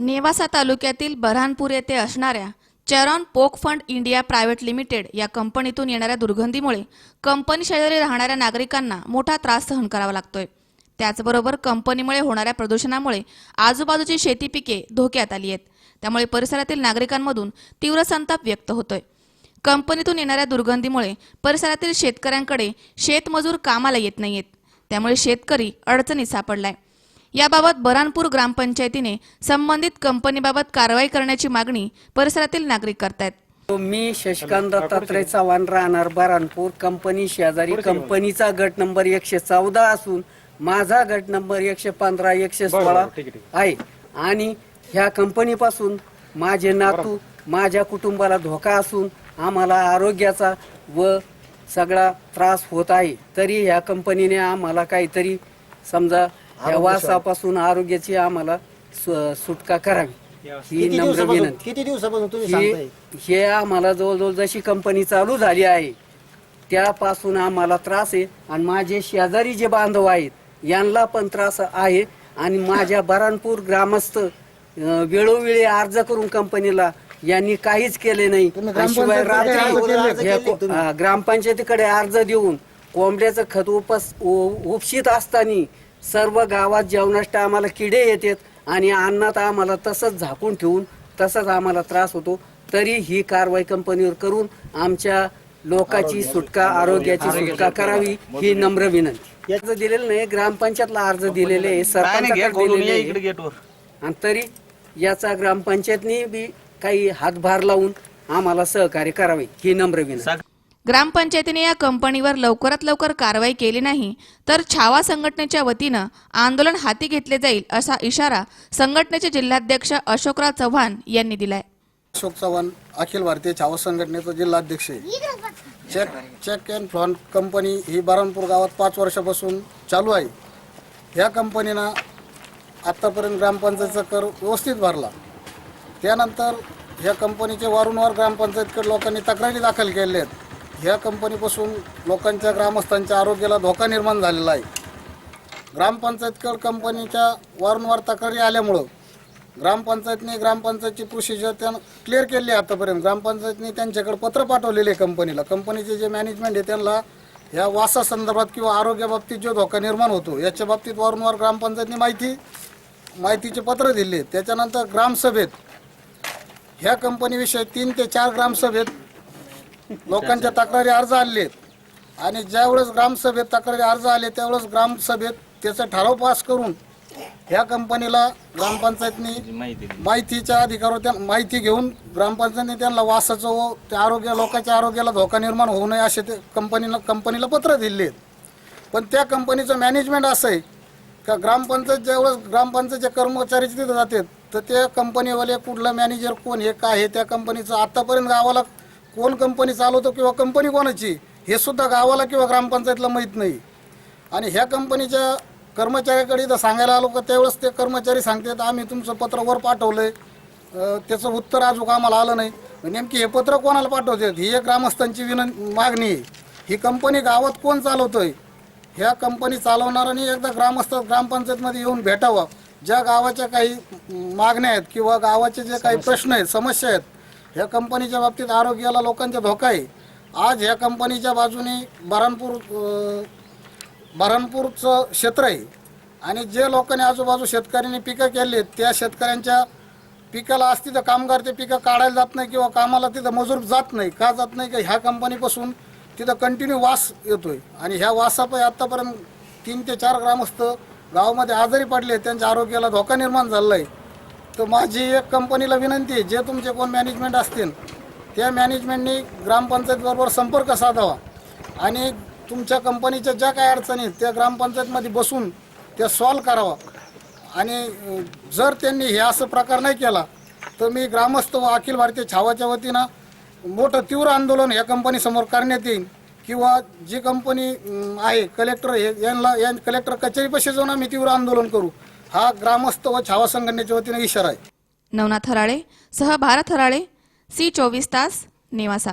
नेवासा तालुक्यातील बऱ्हाणपूर येथे असणाऱ्या चेरॉन पोक फंड इंडिया प्रायव्हेट लिमिटेड या कंपनीतून येणाऱ्या दुर्गंधीमुळे कंपनी शेजारी राहणाऱ्या नागरिकांना मोठा त्रास सहन करावा लागतोय. त्याचबरोबर कंपनीमुळे होणाऱ्या प्रदूषणामुळे आजूबाजूची शेती पिके धोक्यात आली आहेत. त्यामुळे परिसरातील नागरिकांमधून तीव्र संताप व्यक्त होतोय. कंपनीतून येणाऱ्या दुर्गंधीमुळे परिसरातील शेतकऱ्यांकडे शेतमजूर कामाला येत नाहीयेत. त्यामुळे शेतकरी अडचणीत सापडलाय. याबाबत बरानपूर ग्रामपंचायतीने संबंधित कंपनीबाबत कारवाई करण्याची मागणी परिसरातील नागरिक करतायत. मी शशिकांत दत्तात्रय चव्हाण राहणार बाराणपूर कंपनी शेजारी कंपनीचा गट नंबर एकशे चौदा असून माझा गट नंबर एकशे पंधरा एकशे सोळा आहे आणि ह्या कंपनीपासून माझे नातू माझ्या कुटुंबाला धोका असून आम्हाला आरोग्याचा व सगळा त्रास होत आहे. तरी ह्या कंपनीने आम्हाला काहीतरी समजा या वासापासून आरोग्याची आम्हाला सु- सुटका करावी ही किती नम्र दिवसापासून विनंती. किती दिवसापासून तुम्ही ही सांगताय? हे आम्हाला जवळजवळ जशी कंपनी चालू झाली आहे त्यापासून आम्हाला त्रास आहे. आणि माझे शेजारी जे बांधव आहेत यांना पण त्रास आहे. आणि माझ्या बरानपूर ग्रामस्थ अं, वेळोवेळी अर्ज करून कंपनीला यांनी काहीच केले नाही. तुम्ही आणि शिवाय ग्रामपंचायतीकडे अर्ज रात्री केले हे को- तुम्ही? अं, ग्रामपंचायतीकडे अर्ज देऊन कोंबड्याचं खत उपस उ- उपशीत असताना सर्व गावात जेवणास आम्हाला किडे येतात आणि अन्नात आम्हाला तसंच झाकून ठेवून तसंच आम्हाला त्रास होतो. तरी ही कारवाई कंपनीवर करून आमच्या लोकांची सुटका आरोग्याची सुटका करावी ही नम्र विनंती. अर्ज दिलेलं नाही ग्रामपंचायतला अर्ज दिलेले आहे, सरपंचाकडे दिलेले आहे. आणि तरी याचा ग्रामपंचायतनी बी काही हातभार लावून आम्हाला सहकार्य करावे ही नम्र विनंती. ग्रामपंचायतीने या कंपनीवर लवकरात लवकर कारवाई केली नाही तर छावा संघटनेच्या वतीनं आंदोलन हाती घेतले जाईल असा इशारा संघटनेचे जिल्हाध्यक्ष अशोकराव चव्हाण यांनी दिलाय. अशोक चव्हाण अखिल भारतीय छावा संघटनेचा जिल्हाध्यक्ष आहे. चेक चेक अँड फ्रॉन कंपनी ही बारामपूर गावात पाच वर्षापासून चालू आहे. ह्या कंपनीनं आत्तापर्यंत ग्रामपंचायतचा कर व्यवस्थित भरला. त्यानंतर ह्या कंपनीचे वारंवार ग्रामपंचायतकडे लोकांनी तक्रारी दाखल केल्या आहेत. ह्या कंपनीपासून लोकांच्या ग्रामस्थांच्या आरोग्याला धोका निर्माण झालेला आहे. ग्रामपंचायतकड कंपनीच्या वारंवार तक्रारी आल्यामुळं ग्रामपंचायतने ग्रामपंचायतची प्रोसिजर त्यानं क्लिअर केली आहे आतापर्यंत. ग्रामपंचायतने त्यांच्याकडे पत्र पाठवलेले आहे कंपनीला. कंपनीचे जे मॅनेजमेंट आहे त्यांना या वासासंदर्भात किंवा आरोग्याबाबतीत जो धोका निर्माण होतो याच्या बाबतीत वारंवार ग्रामपंचायतने माहिती माहितीचे पत्र दिले. त्याच्यानंतर ग्रामसभेत ह्या कंपनीविषयी तीन ते चार ग्रामसभेत लोकांच्या तक्रारी अर्ज आले. आहेत आणि ज्यावेळेस ग्रामसभेत तक्रारी अर्ज आले त्यावेळेस ग्रामसभेत त्याचा ठराव पास करून ह्या कंपनीला ग्रामपंचायतनी माहितीच्या अधिकारावर माहिती घेऊन ग्रामपंचायतने त्यांना वासाचं व त्या आरोग्य लोकांच्या आरोग्याला धोका निर्माण होऊ नये असे ते कंपनीला कंपनीला पत्र दिले. आहेत पण त्या कंपनीचं मॅनेजमेंट असं आहे का ग्रामपंचायत ज्यावेळेस ग्रामपंचायतचे कर्मचारी तिथे जातात तर त्या कंपनीवाले कुठला मॅनेजर कोण हे काय हे त्या कंपनीचं आतापर्यंत गावाला कोण कंपनी चालवतो किंवा कंपनी कोणाची हे सुद्धा गावाला किंवा ग्रामपंचायतला माहीत नाही. आणि ह्या कंपनीच्या कर्मचाऱ्याकडे इथं सांगायला आलो का त्यावेळेस ते कर्मचारी सांगतात आम्ही तुमचं पत्र वर पाठवलंय. अं, त्याचं उत्तर अजून आम्हाला आलं नाही. नेमकी हे पत्र कोणाला पाठवतात? ही एक ग्रामस्थांची विनं मागणी आहे. ही कंपनी गावात कोण चालवतोय? ह्या कंपनी चालवणाऱ्यांनी एकदा ग्रामस्थ ग्रामपंचायतमध्ये येऊन भेटावं. ज्या गावाच्या काही मागण्या आहेत किंवा गावाचे जे काही प्रश्न आहेत समस्या आहेत ह्या कंपनीच्या बाबतीत आरोग्याला लोकांचा धोका आहे. आज ह्या कंपनीच्या बाजूने बऱ्हाणपूर अं, बऱ्हाणपूरचं क्षेत्र आहे. आणि जे लोकांनी आजूबाजू शेतकऱ्यांनी पिकं केली आहेत त्या शेतकऱ्यांच्या पिकाला आज तिथं कामगार ते पिकं काढायला जात नाही किंवा कामाला तिथं मजूर जात नाही. का जात नाही? का ह्या कंपनीपासून तिथं कंटिन्यू वास येतोय. आणि ह्या वासापायी आत्तापर्यंत तीन ते चार ग्रामस्थ गावामध्ये आजारी पडले त्यांच्या आरोग्याला धोका निर्माण झालेला आहे. तर माझी एक कंपनीला विनंती आहे जे तुमचे कोण मॅनेजमेंट असतील त्या मॅनेजमेंटनी ग्रामपंचायतबरोबर संपर्क साधावा. आणि तुमच्या कंपनीच्या ज्या काही अडचणी आहेत त्या ग्रामपंचायतमध्ये बसून त्या सॉल्व करावा. आणि जर त्यांनी हे असं प्रकार नाही केला तर मी ग्रामस्थ व अखिल भारतीय छावाच्या वतीनं मोठं तीव्र आंदोलन या कंपनीसमोर करण्यात येईल किंवा जी कंपनी आहे कलेक्टर हे यांना या कलेक्टर कचेरीपाशी जाऊन आम्ही तीव्र आंदोलन करू. हा ग्रामस्थ व छावा संघटनेच्या वतीने इशारा आहे. नवनाथ हराळे सह भारत हराळे सी चोवीस तास नेवासा.